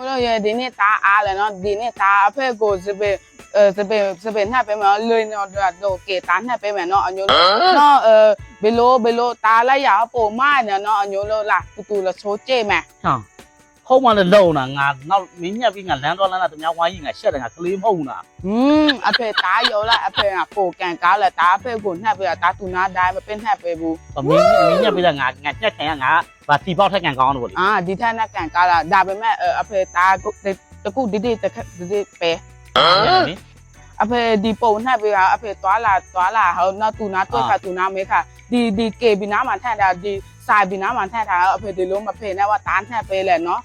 ဟိုလိုရဲ့ဒီနေ့သားအားလဲနော်ဒီနေ့သားအဖေကိုစပယ်အဲစပယ်စပယ်နှက်ပေးမယ်လွင်တော့တော့ကေသားနှက်ပေးမယ်နော်အညိုလို့နော်အဲဘယ်လိုဘယ်လိုသားလိုက်ရပုံမနဲ့နော်အညိုလို့လားတူတူလဆိုးကြည့်မယ်ဟော ခုံးမလည်းလုံတာငါနောက်မင်းညက်ပြီးငါလမ်းတော့လမ်းလာသူများဝိုင်းကြီးငါရှက်တယ်ငါကလေးမဟုတ်တာอืมအဖေသားရောလားအဖေကပိုကန်ကားလဲသားအဖေကိုနှက်ပေးတာသားသူနာတိုင်းမပင်းနှက်ပေးဘူးမင်းမင်းညက်ပြီးတော့ငါငါညက်ခံရငါဗာတီပေါက်ထက်ကန်ကောင်းတော့ဗောလေအာဒီထက်နဲ့ကန်ကားလာဒါပေမဲ့အဖေသားတခုဒီဒီတခဒီဒီပဲ အဖေဒီပုံနှက်ပေးတာအဖေသွားလာသွားလာဟောနောက်သူနာတွေ့ခါသူနာမဲခါဒီဒီကေဘီနာမှာထက်တာဒီစာဘီနာမှာထက်တာအဖေဒီလုံးမဖေနဲ့ว่าတားနှက်ပေးလဲနော်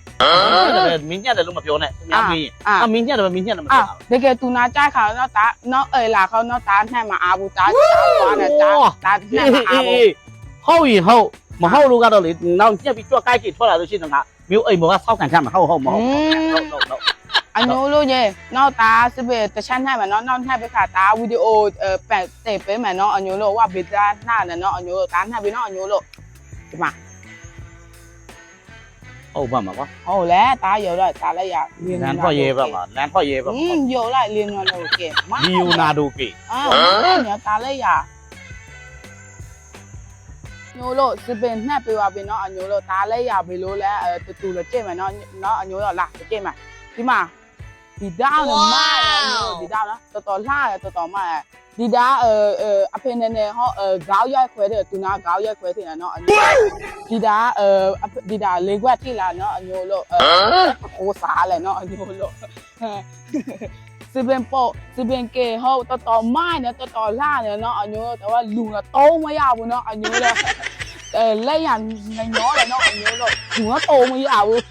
မင်းညက်တယ်လို့မပြောနဲ့သူများမေးရင်အာအမင်းညက်တယ်မင်းညက်တယ်မအာပြောတာတကယ်သူနာကြခါတော့တာနော်အေလာခေါနော်တားနှက်မှာအာဘူးတားတားသွားတယ်တားတားနှက်မှာအာဘူးဟုတ်ရင်ဟုတ်မဟုတ်လို့ကတော့လေနောက်ညက်ပြီးကြွက်ကိုက်ကြီးထွက်လာလို့ရှိရင်ငါမျိုးအိမ်ဘောကစောက်ကန်ချမှာဟုတ်ဟုတ်မဟုတ်ဟုတ်ဟုတ်ဟုတ် အမျိုးလို့ရဲ့နောက်သားစပယ်တခြားနှိုက်မှာနော်နောက်နှိုက်ပဲခါသားဗီဒီယိုပတ်တဲ့ပဲမှာနော်အမျိုးလို့ဝဘေးသားနှာနဲ့နော်အမျိုးလို့သားနှိုက်ပြီနော်အမျိုးလို့ဒီမှာဟုတ်ပါမှာကွာဟုတ်လဲသားရော်တော့သားလိုက်ရလမ်းထွက်ရဲပါမှာလမ်းထွက်ရဲပါอืมရော်လိုက်လင်းနော်လို့ကဲလီယိုနာဒိုကေအာနော်သားလိုက်ရညိုလို့စပင်နှက်ပေးပါပြီเนาะအညိုလို့ဒါလည်းရပြီလို့လဲတူတူလည်းကြည့်မယ်เนาะเนาะအညိုတော့လာကြည့်မယ်ဒီမှာ ဒီဒါတော့မရဘူးဒီဒါတော့တော်တော်လှတယ်တော်တော်မရဒီဒါအအဖေနဲ့နဲ့ဟောဂေါက်ရိုက်ခွဲတယ်သူနာဂေါက်ရိုက်ခွဲတင်တာနော်အညိုဒီဒါအဒီဒါလေခွက်ထိလာနော်အညိုလို့အိုးစားလဲနော်အညိုလို့စပင်ပေါ့စပင်ကေဟောတော်တော်မနဲ့တော်တော်လှတယ်နော်အညိုတော့လူကတော့မရဘူးနော်အညိုလို့အဲလက်ရငညောတယ်နော်အညိုလို့လူကတော့မရဘူး